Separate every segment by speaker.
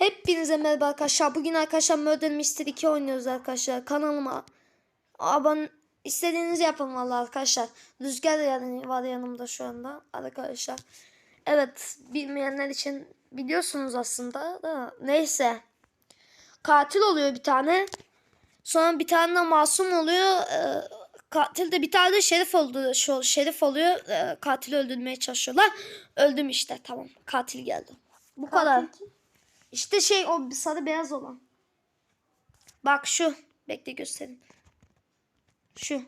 Speaker 1: Hepinize merhaba arkadaşlar. Bugün arkadaşlar Murder Mystery 2 oynuyoruz arkadaşlar. Kanalıma abone istediğinizi yapın vallahi arkadaşlar. Rüzgar yani var yanımda şu anda arkadaşlar. Evet bilmeyenler için biliyorsunuz aslında da neyse. Katil oluyor bir tane. Sonra bir tane de masum oluyor. Ee, katil de bir tane de şerif oldu. Şerif oluyor. Ee, katili öldürmeye çalışıyorlar. Öldüm işte tamam. Katil geldi. Bu kadar. İşte şey o sarı beyaz olan. Bak şu. Bekle göstereyim. Şu.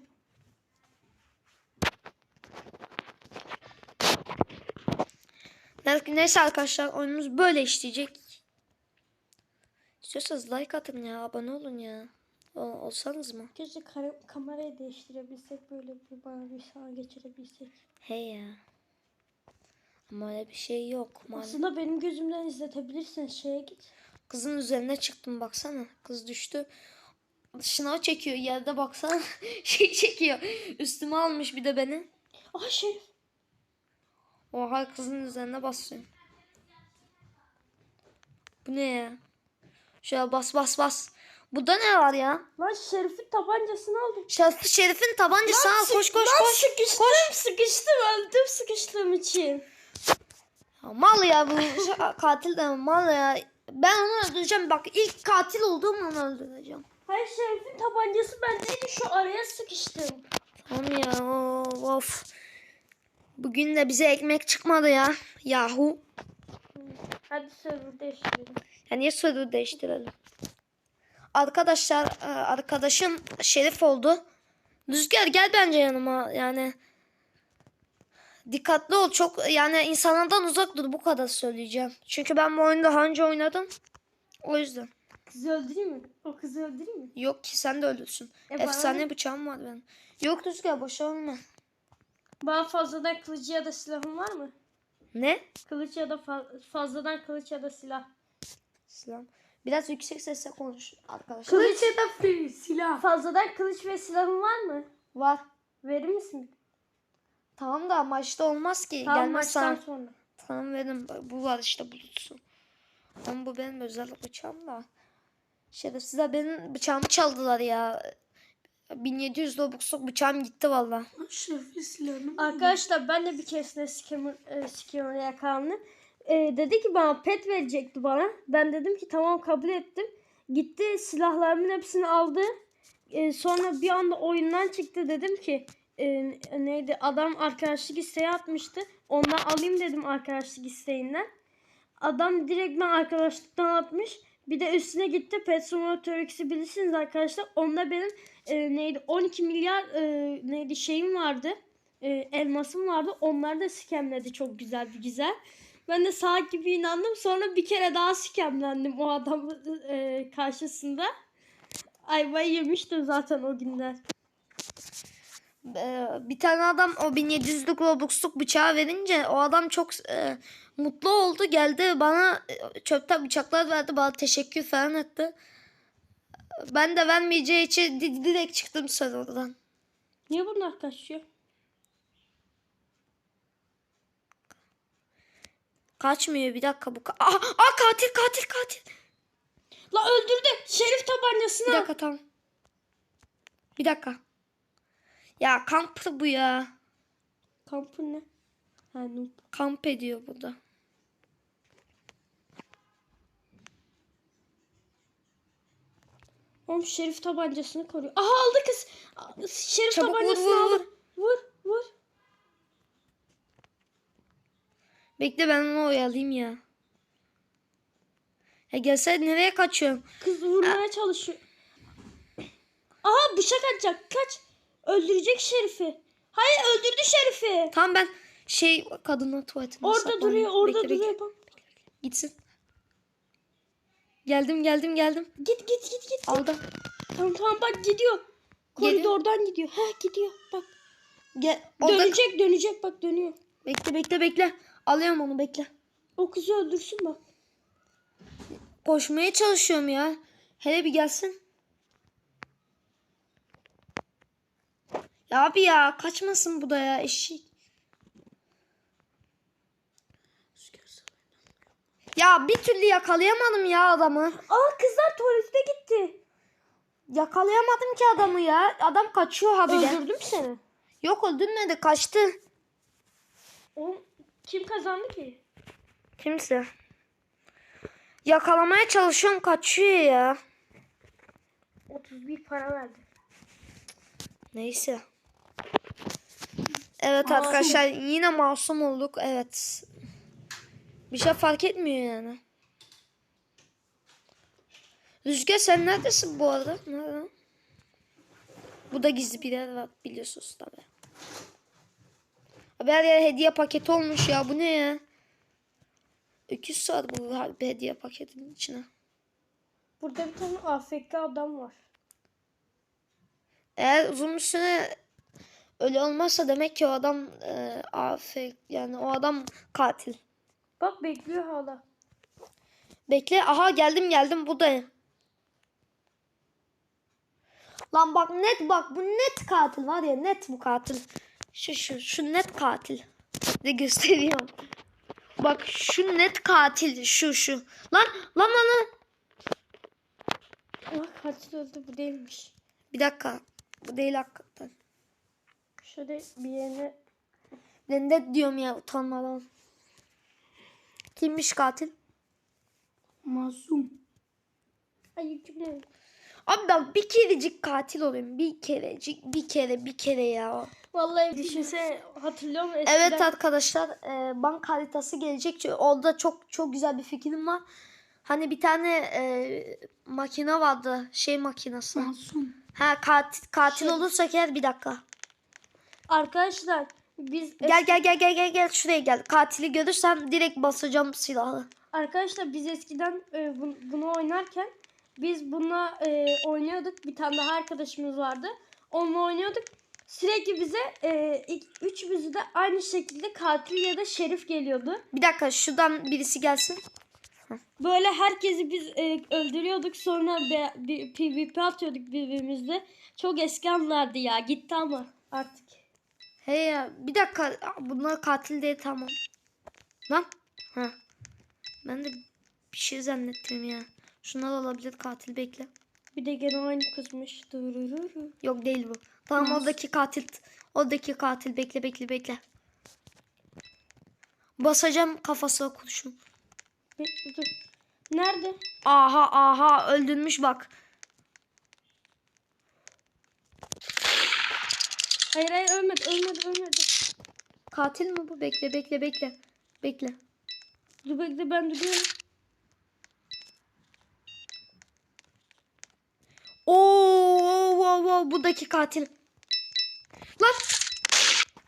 Speaker 1: Ne- Neyse arkadaşlar oyunumuz böyle işleyecek. İstiyorsanız like atın ya. Abone olun ya. O, olsanız mı?
Speaker 2: Keşke kamerayı değiştirebilsek böyle bir bana bir sağa geçirebilsek.
Speaker 1: Hey ya. Ama öyle bir şey yok. maalesef.
Speaker 2: Aslında benim gözümden izletebilirsin şeye git.
Speaker 1: Kızın üzerine çıktım baksana. Kız düştü. Şınav çekiyor yerde baksana. şey çekiyor. Üstüme almış bir de beni.
Speaker 2: Aha Şerif.
Speaker 1: Oha kızın üzerine basıyor. Bu ne ya? Şöyle bas bas bas. Burada ne var ya?
Speaker 2: Lan Şerif'in tabancasını aldım.
Speaker 1: Şerif, Şerif'in tabancası al. Koş koş
Speaker 2: Lan
Speaker 1: koş.
Speaker 2: sıkıştım sıkıştım öldüm sıkıştığım için.
Speaker 1: Ya mal ya bu katil de mal ya. Ben onu öldüreceğim. Bak ilk katil olduğum onu öldüreceğim.
Speaker 2: Hayır Şerif'in tabancası bendeydi şu araya sıkıştım.
Speaker 1: Tamam ya of. Bugün de bize ekmek çıkmadı ya. Yahu.
Speaker 2: Hadi server değiştirelim.
Speaker 1: Ya niye soru değiştirelim? Arkadaşlar e, arkadaşım Şerif oldu. Rüzgar gel bence yanıma yani. Dikkatli ol çok yani insanlardan uzak dur bu kadar söyleyeceğim. Çünkü ben bu oyunu daha önce oynadım. O yüzden.
Speaker 2: Kızı öldüreyim mi? O kızı öldüreyim mi?
Speaker 1: Yok ki sen de ölürsün.
Speaker 2: E, bana
Speaker 1: Efsane
Speaker 2: ne?
Speaker 1: bıçağım var benim. Yok Rüzgar boşa olma.
Speaker 2: Bana fazladan kılıç ya da silahın var mı?
Speaker 1: Ne?
Speaker 2: Kılıç ya da fa- fazladan kılıç ya da silah.
Speaker 1: Selam. Biraz yüksek sesle konuş arkadaşlar.
Speaker 2: Kılıç ya da silah. Fazladan kılıç ve silahın var mı?
Speaker 1: Var.
Speaker 2: Verir misin?
Speaker 1: Tamam da maçta olmaz ki.
Speaker 2: Tamam
Speaker 1: Gelmez
Speaker 2: maçtan
Speaker 1: sana.
Speaker 2: sonra.
Speaker 1: Tamam verin. Bu var işte bulutsu. Ama bu benim özel bıçağım da. Şerefsizler benim bıçağımı çaldılar ya. 1700 Robux'luk bıçağım gitti valla.
Speaker 2: Arkadaşlar ben de bir keresinde scammer, e, yakalandım. E, dedi ki bana pet verecekti bana. Ben dedim ki tamam kabul ettim. Gitti silahlarımın hepsini aldı. E, sonra bir anda oyundan çıktı dedim ki e, neydi adam arkadaşlık isteği atmıştı. Ondan alayım dedim arkadaşlık isteğinden. Adam direkt ben arkadaşlıktan atmış. Bir de üstüne gitti Pet Simulator bilirsiniz arkadaşlar. Onda benim e, neydi 12 milyar e, neydi şeyim vardı. E, elmasım vardı. Onlar da skemledi çok güzel bir güzel. Ben de salak gibi inandım. Sonra bir kere daha skemlendim o adamın e, karşısında. Ayvayı yemiştim zaten o günler.
Speaker 1: Ee, bir tane adam o 1700'lük Robux'luk bıçağı verince o adam çok e, mutlu oldu. Geldi bana e, çöpten bıçaklar verdi. Bana teşekkür falan etti. Ben de vermeyeceği için di- direkt çıktım serverdan.
Speaker 2: Niye bunlar kaçıyor?
Speaker 1: Kaçmıyor bir dakika bu. Aa, aa katil katil katil.
Speaker 2: La öldürdü. Şerif
Speaker 1: Bir
Speaker 2: tabancasını. al.
Speaker 1: dakika tamam. Bir dakika. Ya kamp bu ya.
Speaker 2: Kampı ne? Ha, noob.
Speaker 1: Kamp ediyor burada.
Speaker 2: Oğlum Şerif tabancasını koruyor. Aha aldı kız. Şerif
Speaker 1: Çabuk vur,
Speaker 2: tabancasını
Speaker 1: vur,
Speaker 2: aldı. Vur vur.
Speaker 1: Bekle ben onu oyalayayım ya. Ya gelsene nereye kaçıyorsun?
Speaker 2: Kız vurmaya çalışıyor. Aha bıçak atacak. Kaç. Öldürecek Şerif'i. Hayır öldürdü Şerif'i.
Speaker 1: Tamam ben şey kadının tuvaletine
Speaker 2: Orada
Speaker 1: saklanayım.
Speaker 2: duruyor orada
Speaker 1: Bekle, bekle.
Speaker 2: duruyor. Bak.
Speaker 1: Gitsin. Geldim geldim geldim.
Speaker 2: Git git git git.
Speaker 1: Aldım.
Speaker 2: Tamam tamam bak gidiyor. Koridordan gidiyor. Ha gidiyor. Bak.
Speaker 1: Gel. Orada...
Speaker 2: Dönecek dönecek bak dönüyor.
Speaker 1: Bekle bekle bekle. Alıyorum onu bekle.
Speaker 2: O kızı öldürsün bak.
Speaker 1: Koşmaya çalışıyorum ya. Hele bir gelsin. Ya abi ya kaçmasın bu da ya eşek. Ya bir türlü yakalayamadım ya adamı.
Speaker 2: Aa kızlar tuvalete gitti.
Speaker 1: Yakalayamadım ki adamı ya. Adam kaçıyor habire.
Speaker 2: Öldürdüm seni.
Speaker 1: Yok öldürmedi kaçtı.
Speaker 2: Oğlum kim kazandı ki?
Speaker 1: Kimse. Yakalamaya çalışıyorum kaçıyor ya.
Speaker 2: 31 para verdi.
Speaker 1: Neyse. Evet
Speaker 2: Masum.
Speaker 1: arkadaşlar yine masum olduk. Evet. Bir şey fark etmiyor yani. Rüzgar sen neredesin bu arada? Nerede? Bu da gizli bir yer var biliyorsunuz tabi. Abi her yer hediye paketi olmuş ya. Bu ne ya? 200 saat bu harbi hediye paketinin içine.
Speaker 2: Burada bir tane AFK adam var.
Speaker 1: Eğer uzun bir süre öyle olmazsa demek ki o adam e, afek yani o adam katil.
Speaker 2: Bak bekliyor hala.
Speaker 1: Bekle. Aha geldim geldim buradayım. Lan bak net bak bu net katil var ya net bu katil. Şu şu şu net katil. De gösteriyorum. Bak şu net katil şu şu. Lan lan lan lan.
Speaker 2: Ah katil öldü bu değilmiş.
Speaker 1: Bir dakika. Bu değil hakikaten.
Speaker 2: Şöyle bir yerine
Speaker 1: Ben net diyorum ya utanmadan. Kimmiş katil?
Speaker 2: masum. Ay yükle.
Speaker 1: Abi bak bir kerecik katil olayım. Bir kerecik bir kere bir kere ya.
Speaker 2: Vallahi düşünse hatırlıyor musun eskiden?
Speaker 1: Evet arkadaşlar e, bank haritası gelecek. Orada çok çok güzel bir fikrim var. Hani bir tane e, makine vardı. Şey makinesi.
Speaker 2: Masum.
Speaker 1: Ha katil, katil
Speaker 2: Şey-
Speaker 1: olursak eğer bir dakika.
Speaker 2: Arkadaşlar biz
Speaker 1: Gel gel gel gel gel gel şuraya gel. Katili görürsem direkt basacağım silahı.
Speaker 2: Arkadaşlar biz eskiden e, bu- bunu oynarken biz bununla e, oynuyorduk. Bir tane daha arkadaşımız vardı. Onunla oynuyorduk. Sürekli bize e, ilk üçümüzü de aynı şekilde katil ya da şerif geliyordu.
Speaker 1: Bir dakika şuradan birisi gelsin.
Speaker 2: Böyle herkesi biz e, öldürüyorduk. Sonra be, bir PvP atıyorduk birbirimizle. Çok eski anlardı ya. Gitti ama artık.
Speaker 1: Hey ya bir dakika bunlar katil değil tamam. Lan. Ha. Ben de bir şey zannettim ya. Şunlar olabilir katil bekle.
Speaker 2: Bir de gene aynı kızmış. Durururu.
Speaker 1: Yok değil bu. Tamam
Speaker 2: Nasıl?
Speaker 1: oradaki katil. Oradaki katil bekle bekle bekle. Basacağım kafasına kurşun.
Speaker 2: Bekle dur. Nerede?
Speaker 1: Aha aha öldürmüş bak.
Speaker 2: Hayır hayır ölmedi ölmedi ölmedi.
Speaker 1: Katil mi bu? Bekle bekle bekle. Bekle.
Speaker 2: Dur bekle ben duruyorum.
Speaker 1: Oo, oo, oo, buradaki katil. Lan.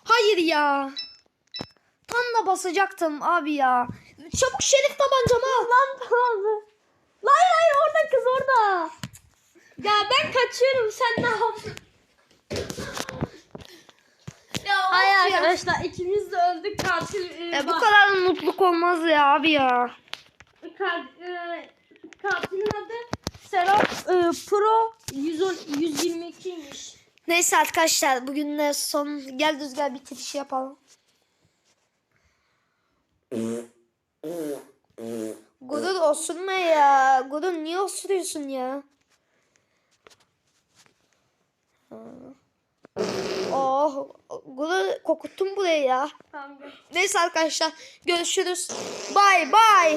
Speaker 1: Hayır ya. Tam da basacaktım abi ya. Çabuk şerif tabancamı al.
Speaker 2: Lan tamam. Hayır hayır orada kız orada. Ya ben kaçıyorum sen ne yapıyorsun?
Speaker 1: Ya,
Speaker 2: Hayır arkadaşlar ikimiz de öldük katil. e,
Speaker 1: E, bu
Speaker 2: bak-
Speaker 1: kadar mutluluk olmaz ya abi ya.
Speaker 2: Ka- e, katilin adı Serap e, Pro 110, 122'ymiş.
Speaker 1: Neyse arkadaşlar bugün de son gel düzgah bitiriş yapalım. Gurur osurma ya. Gurur niye osuruyorsun ya? Ha. Oh, Gurur kokuttun burayı ya.
Speaker 2: Tamam.
Speaker 1: Neyse arkadaşlar görüşürüz. Bye bye.